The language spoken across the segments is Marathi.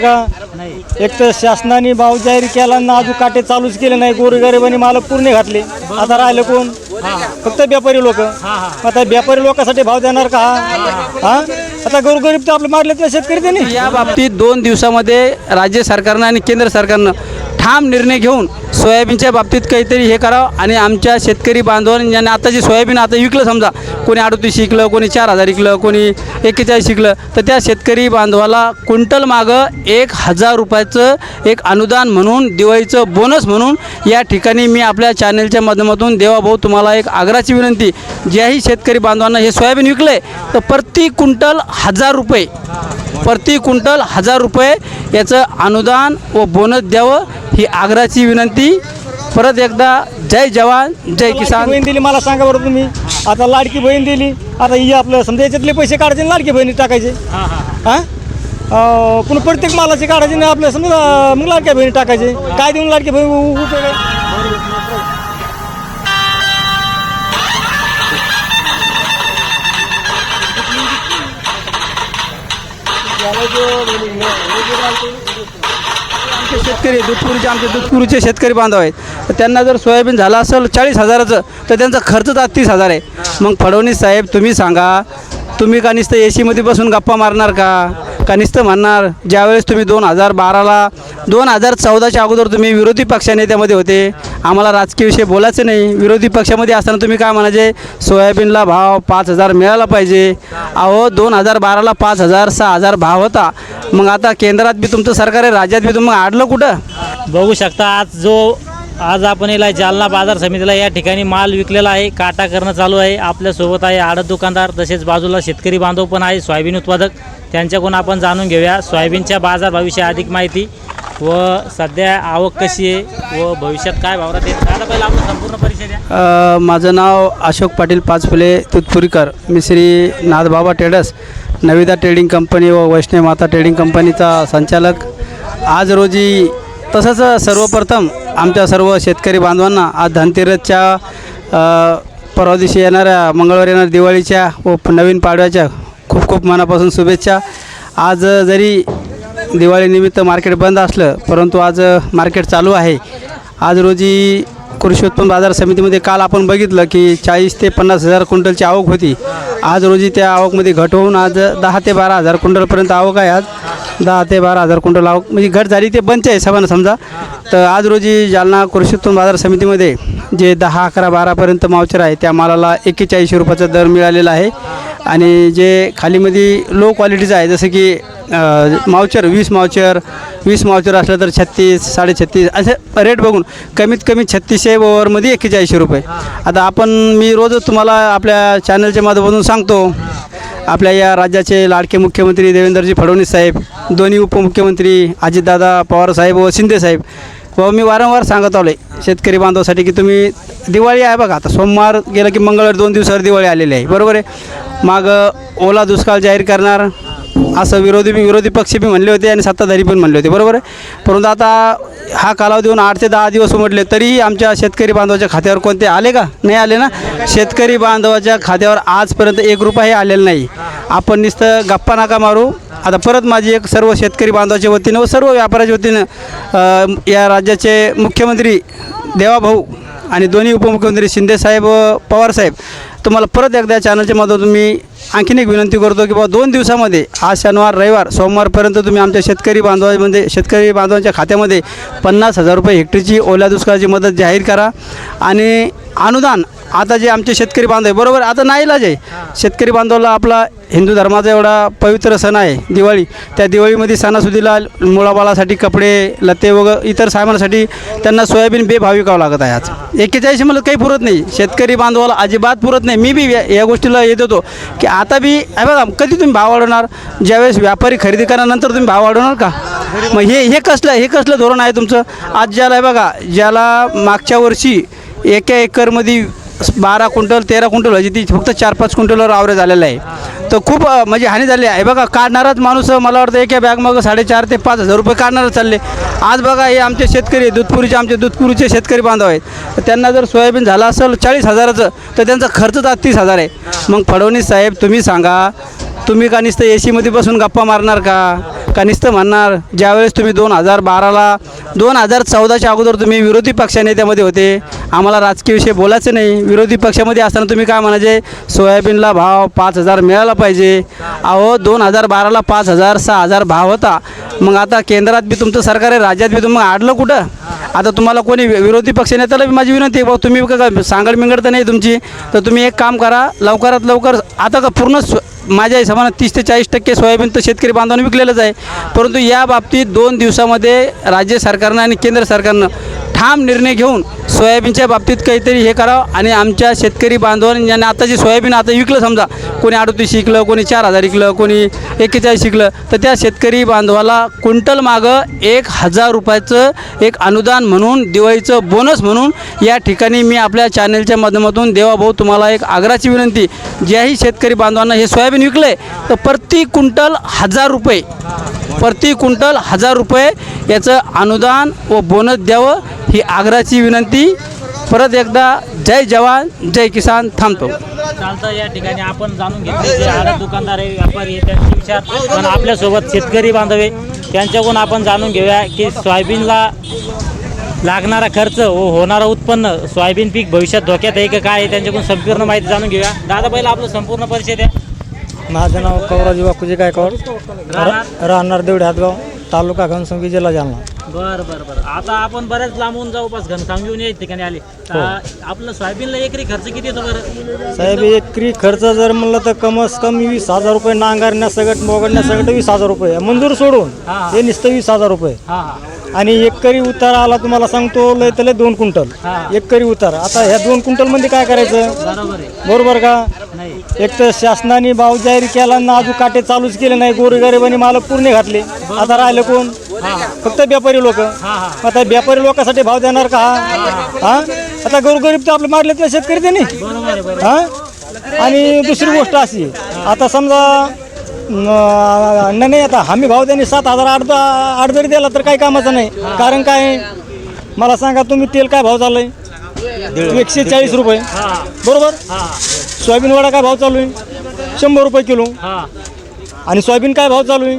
का? एक तर शासनाने भाव जाहीर केला ना अजून काटे चालूच केले नाही गोरगरिबांनी मालक पूर्ण घातले. आता राहिलं कोण? फक्त व्यापारी लोक. आता व्यापारी लोकांसाठी भाव देणार का? हा? हा? आता गोरगरीब तर आपलं मारले तर शेतकरी त्यांनी. या बाबतीत दोन दिवसामध्ये राज्य सरकारनं आणि केंद्र सरकारनं ठाम निर्णय घेऊन सोयाबीनच्या बाबतीत काहीतरी हे करावं आणि आमच्या शेतकरी बांधवांनी ज्यांनी आता जे सोयाबीन आता विकलं समजा कोणी अडतीस शिकलं कोणी चार हजार विकलं कोणी एक्केचाळीस शिकलं तर त्या शेतकरी बांधवाला क्विंटल मागं एक हजार रुपयाचं एक अनुदान म्हणून दिवाळीचं बोनस म्हणून या ठिकाणी मी आपल्या चॅनलच्या माध्यमातून देवाभाऊ तुम्हाला एक आग्राची विनंती ज्याही शेतकरी बांधवांना हे सोयाबीन विकलं आहे तर प्रति क्विंटल हजार रुपये प्रति क्विंटल हजार रुपये याचं अनुदान व बोनस द्यावं ही आग्राची विनंती. परत एकदा जय जवान जय किसान. बहीण दिली मला सांगा बरं तुम्ही. आता लाडकी बहीण दिली आता ही आपलं समजा याच्यातले पैसे काढायचे आणि लाडकी बहिणी टाकायचे. हा पुन्हा प्रत्येक मालाचे काढायचे नाही आपल्या समजा मग लाडक्या बहिणी टाकायचे. काय देऊन लाडकी बहीण उपयोग आहे? आमचे शेतकरी दूधपुरीचे आमचे दूधपुरीचे शेतकरी बांधव आहेत. तर त्यांना जर सोयाबीन झालं असेल चाळीस हजाराचं तर त्यांचा खर्च तर तीस हजार आहे. मग फडणवीस साहेब तुम्ही सांगा तुम्ही का नुसतं ए सीमध्ये बसून गप्पा मारणार का? कनिष्ठ म्हणणार ज्यावेळेस तुम्ही दोन हजार बाराला दोन हजार चौदाच्या अगोदर तुम्ही विरोधी पक्ष नेत्यामध्ये होते आम्हाला राजकीय विषय बोलायचं नाही. विरोधी पक्षामध्ये असताना तुम्ही काय म्हणायचे? सोयाबीनला भाव पाच हजार मिळाला पाहिजे. अहो दोन हजार बाराला पाच हजार सहा हजार भाव होता. मग आता केंद्रात बी तुमचं सरकार आहे राज्यात बी तुम्ही आडलं कुठं? बघू शकता आज जो आज आपण याला जालना बाजार समितीला या ठिकाणी माल विकलेला आहे काटा करणं चालू आहे. आपल्यासोबत आहे आडत दुकानदार तसेच बाजूला शेतकरी बांधव पण आहे सोयाबीन उत्पादक. त्यांच्याकडून आपण जाणून घेऊया. सोयाबीनच्या बाजारभाविषयी अधिक माहिती व सध्या आवक कशी आहे व भविष्यात काय भाव राहते दादा पहिला संपूर्ण परिचय द्या. अ, माझं नाव अशोक पाटील पाचफुले तुतपुरीकर. मी Shri Nathbaba traders Navida trading company व वैष्णव माता ट्रेडिंग कंपनीचा संचालक. आज रोजी तसंच सर्वप्रथम आमच्या सर्व शेतकरी बांधवांना आज धनतेरसच्या अ, परवा दिवशी येणाऱ्या मंगळवारी येणाऱ्या दिवाळीच्या व नवीन पाडव्याच्या खूप खूप मनापासून शुभेच्छा. आज जरी दिवाळीनिमित्त मार्केट बंद असलं परंतु आज मार्केट चालू आहे. आज रोजी कृषी उत्पन्न बाजार समितीमध्ये काल आपण बघितलं की चाळीस ते पन्नास हजार क्विंटलची आवक होती. आज रोजी त्या आवकमध्ये घट होऊन आज दहा ते बारा हजार क्विंटलपर्यंत आवक आहे आज. दहा ते बारा हजार क्विंटल आवक म्हणजे घट झाली ते बंच आहे हिशोबानं समजा. तर आज रोजी जालना कृषी उत्पन्न बाजार समितीमध्ये जे दहा अकरा बारापर्यंत मावचर आहे त्या मालाला एक्केचाळीसशे रुपयाचा दर मिळालेला आहे. आणि जे खालीमध्ये लो क्वालिटीचं आहे जसं की मावचर वीस मावचर वीस मावचर असलं तर छत्तीस साडेछत्तीस असे रेट बघून कमीत कमी छत्तीसशे ओवरमध्ये एक्केचाळीसशे रुपये. आता आपण मी रोजच तुम्हाला आपल्या चॅनलच्या माध्यमातून सांगतो आपल्या या राज्याचे लाडके मुख्यमंत्री देवेंद्रजी फडणवीस साहेब दोन्ही उपमुख्यमंत्री अजितदादा पवार साहेब व शिंदेसाहेब व मी वारंवार सांगत आलो आहे शेतकरी बांधवासाठी की तुम्ही दिवाळी आहे बघा आता सोमवार गेलं की मंगळवार दोन दिवसावर दिवाळी आलेली आहे. बरोबर आहे? मागं ओला दुष्काळ जाहीर करणार असं विरोधी विरोधी पक्ष बी म्हणले होते आणि सत्ताधारी पण म्हणले होते. बरोबर आहे? परंतु आता हा कालावधी होऊन आठ ते दहा दिवस उमटले तरीही आमच्या शेतकरी बांधवाच्या खात्यावर कोणते आले का? नाही आले ना? शेतकरी बांधवाच्या खात्यावर आजपर्यंत एक रुपयाही आलेला नाही. आपण नुसतं गप्पा नका मारू. आता परत माझी एक सर्व शेतकरी बांधवाच्या वतीनं व सर्व व्यापाऱ्याच्या वतीनं या राज्याचे मुख्यमंत्री देवाभाऊ आणि दोन्ही उपमुख्यमंत्री शिंदेसाहेब पवार पवारसाहेब तुम्हाला परत एकदा चॅनलच्या माध्यमातून मी आणखीन एक विनंती करतो की बाबा दोन दिवसामध्ये आज शनिवार रविवार सोमवारपर्यंत तुम्ही आमच्या शेतकरी बांधवामध्ये शेतकरी बांधवांच्या खात्यामध्ये पन्नास हजार रुपये हेक्टरची ओल्या दुष्काळाची मदत जाहीर करा. आणि अनुदान. आता जे आमचे शेतकरी बांधव आहे बरोबर? आता नाही इलाज आहे शेतकरी बांधवाला आपला हिंदू धर्माचा एवढा पवित्र सण आहे दिवाळी. त्या दिवाळीमध्ये सणासुदीला मुळाबाळासाठी कपडे लते वगैरे इतर सामानासाठी त्यांना सोयाबीन बेभाव विकावं लागत आहे आज. एक्केचाळीस मला काही पुरत नाही. शेतकरी बांधवाला अजिबात पुरत नाही. मी बी या या गोष्टीला येत होतो की आता बी बघा कधी तुम्ही भाव वाढवणार? ज्यावेळेस व्यापारी खरेदी करण्यानंतर तुम्ही भाव वाढवणार का? मग हे हे कसलं हे कसलं धोरण आहे तुमचं? आज ज्याला आहे बघा ज्याला मागच्या वर्षी एका एकरमध्ये बारा क्विंटल तेरा क्विंटल व्हायची ती फक्त चार पाच क्विंटलवर आवरे झालेलं आहे. तर खूप म्हणजे हानी झाली आहे. बघा काढणाराच माणूस मला वाटतं एका बॅग मग साडेचार ते पाच हजार रुपये काढणारच चालले. आज बघा हे आमचे शेतकरी दूधपुरीचे आमचे दूधपुरीचे शेतकरी बांधव आहेत. त्यांना जर सोयाबीन झालं असेल चाळीस हजाराचं तर त्यांचा खर्च तर तीस हजार आहे. मग फडणवीस साहेब तुम्ही सांगा तुम्ही का नुसतं ए सीमध्ये बसून गप्पा मारणार का? कनिष्ठ म्हणणार ज्यावेळेस तुम्ही दोन हजार बाराला दोन हजार चौदाच्या अगोदर तुम्ही विरोधी पक्षनेत्यामध्ये होते आम्हाला राजकीय विषय बोलायचं नाही. विरोधी पक्षामध्ये असताना तुम्ही काय म्हणायचे? सोयाबीनला भाव पाच हजार मिळाला पाहिजे. अहो दोन हजार बाराला पाच हजार सहा हजार भाव होता. मग आता केंद्रात बी तुमचं सरकार आहे राज्यात बी तुम्ही आडलं कुठं? आता तुम्हाला कोणी वि- विरोधी पक्ष नेत्याला माझी विनंती आहे तुम्ही का सांगड मिंगड तर नाही तुमची तर तुम्ही एक काम करा लवकरात लवकर आता का पूर्ण माझ्या हिशोबानं तीस ते चाळीस टक्के सोयाबीन तर शेतकरी बांधवांनी विकलेलंच आहे. परंतु या बाबतीत दोन दिवसामध्ये राज्य सरकारनं आणि केंद्र सरकारनं ठाम निर्णय घेऊन सोयाबीनच्या बाबतीत काहीतरी हे करावं आणि आमच्या शेतकरी बांधवांनी ज्यांना आता जे सोयाबीन आता विकलं समजा कोणी अडतीस शिकलं कोणी चार हजार विकलं कोणी एक्केचाळीस शिकलं तर त्या शेतकरी बांधवाला क्विंटल मागं एक हजार रुपयाचं एक अनुदान म्हणून दिवाळीचं बोनस म्हणून या ठिकाणी मी आपल्या चॅनलच्या माध्यमातून देवाभाऊ तुम्हाला एक आग्राची विनंती ज्याही शेतकरी बांधवांना हे सोयाबीन विकलं आहे तर प्रति क्विंटल हजार रुपये प्रति क्विंटल हजार रुपये याचं अनुदान व बोनस द्यावं ही आग्राची विनंती. परत एकदा जय जवान जय किसान थांबतो. चालतं या ठिकाणी आपण जाणून घेतले जे दुकानदार आहे व्यापारी आहे त्यांचे विचार पण आपल्यासोबत शेतकरी बांधवे त्यांच्याकडून आपण जाणून घेऊया की सोयाबीनला लागणारा खर्च व होणारं उत्पन्न सोयाबीन पीक भविष्यात धोक्यात आहे का काय आहे त्यांच्याकडून संपूर्ण माहिती जाणून घेऊया. दादा पहिला आपलं संपूर्ण परिचय द्या. माझं नाव कवराजी बापूजी गायकवाड राहणार? देवडे हातगाव तालुका घनसंगी जिल्हा जालना बरं बरं बरं. आता आपण बऱ्याच लांबून जवळपास घनसांगीहून या ठिकाणी आले. तर आपलं सोयाबीनला एकरी खर्च किती येतो बरं? साहेब एकरी खर्च जर म्हणलं तर कमस कमी वीस हजार रुपये नांगरण्यासकट मोगडण्यासकट वीस हजार रुपये. मंजूर सोडून हा. हे. नुसतं वीस हजार रुपये. हां हां. आणि एकरी उतारा आला तुम्हाला सांगतो लय तर लय दोन क्विंटल. हा. एकरी उतारा. आता ह्या दोन क्विंटलमध्ये काय करायचं? बरोबर आहे. बरोबर का? नाही. एक तर शासनाने भाव जाहीर केला ना अजून काटे चालूच केले नाही गोरगरिबांनी मालक पूर्ण घातले. आता राहिलं कोण? फक्त व्यापारी लोक? आता व्यापारी लोकांसाठी भाव देणार का? हा? आता गोरगरीब तर आपले मारले तर शेतकरी त्यांनी. हा? आणि दुसरी गोष्ट अशी. आता समजा नाही नाही, आता हमी भाव त्यांनी सात हजार आठ आठ जरी दिला तर काही कामाचं नाही. कारण काय? मला सांगा तुम्ही तेल काय भाव चाललंय? एकशे चाळीस रुपये. हां. बरोबर? सोयाबीन वडा काय भाव चालू आहे? शंभर रुपये किलो. आणि सोयाबीन काय भाव चालू आहे?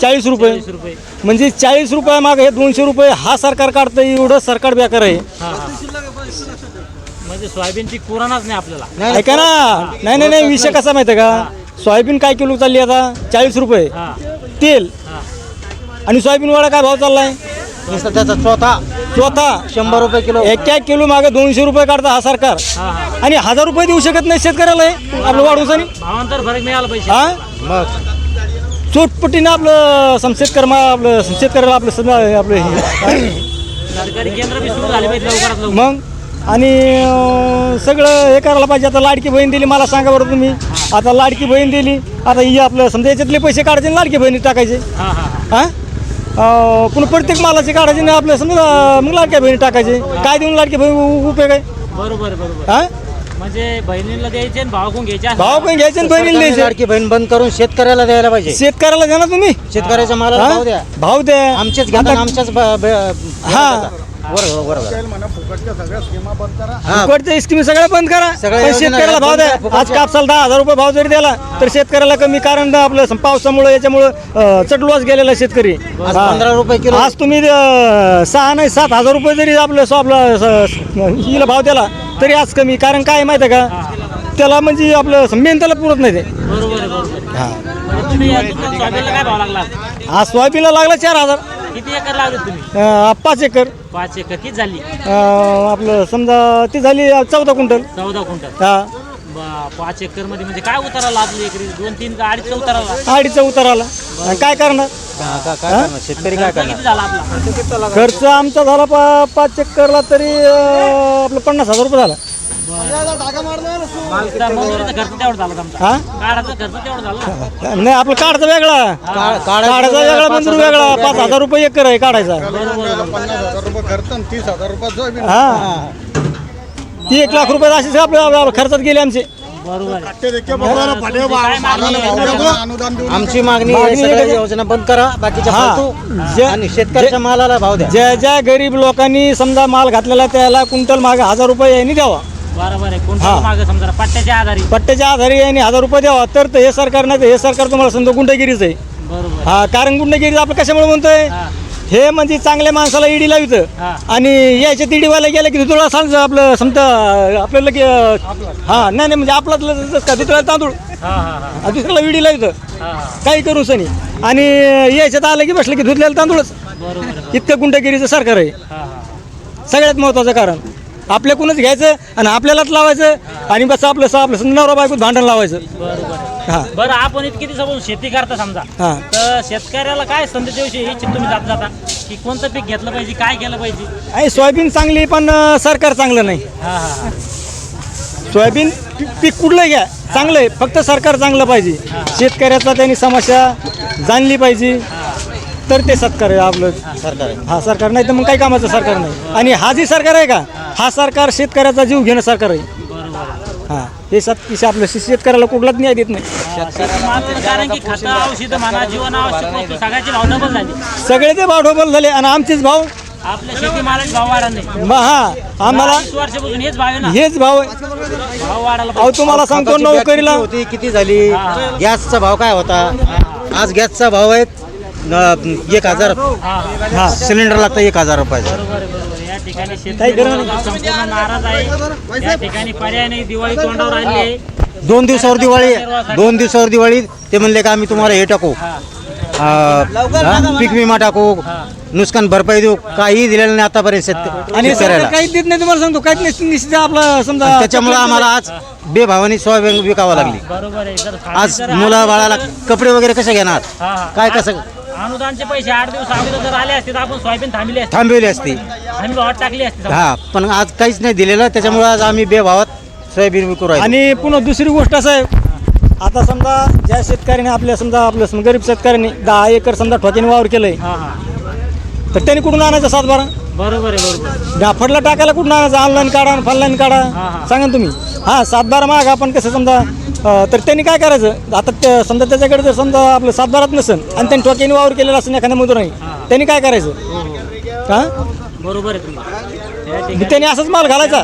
चाळीस रुपये. वीस रुपये. म्हणजे चाळीस रुपया मागे हे दोनशे रुपये हा सरकार काढतं एवढं सरकार बेकार आहे. हां हां. म्हणजे सोयाबीन पीक पुराणाच नाही आपल्याला. ऐका ना. नाही नाही नाही. विषय कसा माहिती आहे का? सोयाबीन काय किलो चालली आता? चाळीस रुपये. हां. तेल. हां. आणि सोयाबीन वडा काय भाव चाललाय? त्याचा चौथा. स्वतः शंभर रुपये किलो. एक एक किलो मागे दोनशे रुपये काढता हा सरकार. हां हां. आणि हजार रुपये देऊ शकत नाही शेतकऱ्याला हे, आपलं वाढवून भावांतर फरक मिळाला पैसे. हा? मग? चोटपटीनं आपलं सम शेतकर्मा आपलं शेतकऱ्याला आपलं समजा आपलं हे. सरकारी केंद्र बी सुरू झाले पाहिजे लवकरात लवकर. मग? आणि अं, सगळं हे करायला पाहिजे. आता लाडकी बहीण दिली मला सांगा बरं तुम्ही. आता लाडकी बहीण दिली आता ही आपलं समजा याच्यातले पैसे काढायचे आणि लाडकी बहिणी टाकायचे. हां हां हां. हा? पुन्हा प्रत्येक मालाचे काढायचे ना आपलं समजा मग लाडक्या बहिणी टाकायचे. काय देऊन लाडकी बहीण उपयोग आहे? बरोबर बरोबर. हा? म्हणजे बहिणीला द्यायचे आणि भावाकडून घ्यायचे असं. भाव पण घ्यायचे आणि बहिणीला सरकारने द्यायचे लाडकी बहीण बंद करून शेतकऱ्याला द्यायला पाहिजे शेतकऱ्याला द्या ना तुम्ही शेतकऱ्याच्या मालाला हा? भाव द्या भाव द्या आमचेच घ्या आणि आमच्याच ब- ब- हा. हा फुकटच्या स्कीम सगळ्या बंद करा सगळ्या पण योजना शेतकऱ्याला भाव बंद द्या करा, फुकटच्या. आज कापसाला दहा हजार रुपये भाव जरी दिला तर शेतकऱ्याला कमी कारण आपलं सम- पावसामुळे याच्यामुळं चटलॉस गेलेला आहे शेतकरी आज हा. पंधरा रुपये किलो आज तुम्ही अं, सहा नाही सात हजार रुपये जरी आपलं स- आपलं स- हिला भाव दिला तरी आज कमी कारण काय माहिती आहे का? त्याला म्हणजे आपलं मेन त्याला पुरत नाही ते. बरोबर आहे बरोबर आहे. हा. तुम्ही या दुकान सोयाबीनला काय भाव लागला? आज सोयाबीनला लागला चार हजार. किती एकर लागले तुम्ही? अं, पाच एकर. पाच एकर किती झाली? अं, आपलं समजा ती झाली चौदा क्विंटल. चौदा क्विंटल. हा. पाच एकरमध्ये म्हणजे काय उतारा लागली एकरी दोन तीन का अडीच उतारा लागला? अडीचा उतार आला आणि काय करणार? हा, का- काय करणार? शेतकरी काय खर्च करणार? किती झाला आपला? खर्च आमचा झाला पा पाच एकरला तरी अं, आपलं पन्नास हजार रुपये झाला. त्या मजुरीचा खर्च तेवढा झाला तुमचा. हा? काढाचा खर्च तेवढा झाला. नाही आपलं काढायचा वेगळा. काढायचा वेगळा मंजूर वेगळा. पाच हजार रुपये एकर आहे काढायचा. हा. ती एक लाख रुपये असेच आपल्या आपल्या खर्चात गेले आमचे बरोबर आहे. तुमची काय मागणी आहे? आमची मागणी सगळ्या आहे. योजना बंद करा बाकीच्या हा. फालतू जे- आणि शेतकऱ्याच्या मालाला भाव द्या ज्या ज्या गरीब लोकांनी समजा माल घातलेला त्याला क्विंटल मागे हजार रुपये यांनी द्यावा बरोबर आहे हा. कोणतं मागं समजा पट्ट्याच्या आधारे पट्ट्याच्या आधारे यांनी हजार रुपये द्यावा तर ते हे सरकार नाही तर हे सरकार तुम्हाला समजा गुंडगिरीच आहे बरोबर हा कारण गुंडगिरी आपण कशामुळे म्हणतोय हा. हे म्हणजे चांगल्या माणसाला ईडी लावित. आणि याच्या तिडीवाला गेलं की दुतळा सांग आपलं समजा आपल्याला की हा नाही नाही म्हणजे आपला का दुतळा तांदूळ. हा हा हा. दुसऱ्याला ईडी लावित. काही करू सनी. आणि याच्यात आलं की बसलं की धुतलेलं तांदूळच. इतकं गुंडगिरीचं सरकार आहे. सगळ्यात महत्त्वाचं कारण आपल्याकडूनच घ्यायचं आणि आपल्यालाच लावायचं आणि बस आपलं आपलं नवरा बायकोत भांडण लावायचं. बरोबर हां. बरं आपण इतकी दिवसापासून शेती करता समजा. हां. तर शेतकऱ्याला काय संदेश देऊ इच्छित तुम्ही जाता जाता? की कोणतं पीक घेतलं पाहिजे काय केलं पाहिजे? आणि सोयाबीन चांगली पण अं, सरकार चांगलं नाही. हा हा हा. सोयाबीन पी- पीक कुठलं घ्या. चांगलं आहे. फक्त सरकार चांगलं पाहिजे. शेतकऱ्याचा त्यांनी समस्या जाणली पाहिजे. तर ते सत्कार आहे आपलं. सरकार आहे. हा सरकार नाही तर मग काही कामाचं सरकार नाही. आणि हा जी सरकार आहे का? हा. सरकार शेतकऱ्याचा जीव घेणं सरकार आहे. बरोबर हा. हे सत आपलं शेतकऱ्याला कुठलाच न्याय देत नाही. कारण की खतं औषधं म्हणा जीवन आवश्यक वस्तू सगळ्याची भाव डबल झाली. सगळे ते भाव ढोबल झाले आणि आमचेच भाव आपल्या शेतीमालाची भाव नाही. म- हा आम्हाला वीस वर्षापासून हेच भाव आहे ना. हेच भाव आहे. भाव वाढायला अहो तुम्हाला सांगतो खताची नोकरीला किती होती किती झाली? गॅसचा भाव काय होता? आज गॅसचा भाव आहे न- एक हजार. हा हा. हा सिलेंडर लागतं एक हजार रुपयाचं बरोबर आहे, बरोबर. आहे. या ठिकाणी काही शेतकरी. संपूर्ण नाराज आहे. या ठिकाणी पर्याय नाही. दिवाळी तोंडावर आली आहे. दोन दिवसावर दिवाळी दोन दिवसावर दिवाळी ते म्हणले का आम्ही तुम्हाला हे टाकू. अं, पीक विमा टाकू. नुकसान भरपाई देऊ. काही दिलेलं नाही आतापर्यंत शेतक- आणि सरकार शेतकऱ्याला काहीच देत नाही तुम्हाला सांगतो. काहीच नाही निश्चित आपला समजा त्याच्यामुळे आम्हाला आज बेभावानी सोयाबीन विकावं लागली. बरोबर आहे. जर खाली आज जर मुला बाळाला कपडे वगैरे कसे घेणार? हा, हा. काय कसं अनुदानचे पैसे आठ दिवस अगोदर जर आले असते तर आपण सोयाबीन थांबली असते. थांबवली असती. आम्ही भावात टाकली असते. हा पण आज काहीच नाही दिलेलं त्याच्यामुळे आज आम्ही बेभावात सोयाबीन विकू राहिलो. आणि पुन्हा दुसरी गोष्ट असं आहे आता समजा ज्या शेतकऱ्याने आपल्या समजा आपलं सम- गरीब शेतकऱ्यांनी दहा एकर समजा ठोक्याने वावर केलंय हा हा. तर त्यांनी कुठून आणायचं सात बारा बरोबर आहे बरोबर डाफडला टाकायला कुठून आणायचं? ऑनलाईन काढा फॉनलाईन काढा. हा. सांगा ना तुम्ही. हा सात बारा माग आपण कसं समजा तर त्यांनी काय करायचं? आता ते समजा त्याच्याकडे जर समजा आपलं सात बारात नसेल आणि त्यांनी ठोक्याने वावर केलेला असेल एखाद्या मजूर नाही त्यांनी काय करायचं? हा? बरोबर आहे त्यांनी असंच माल घालायचा.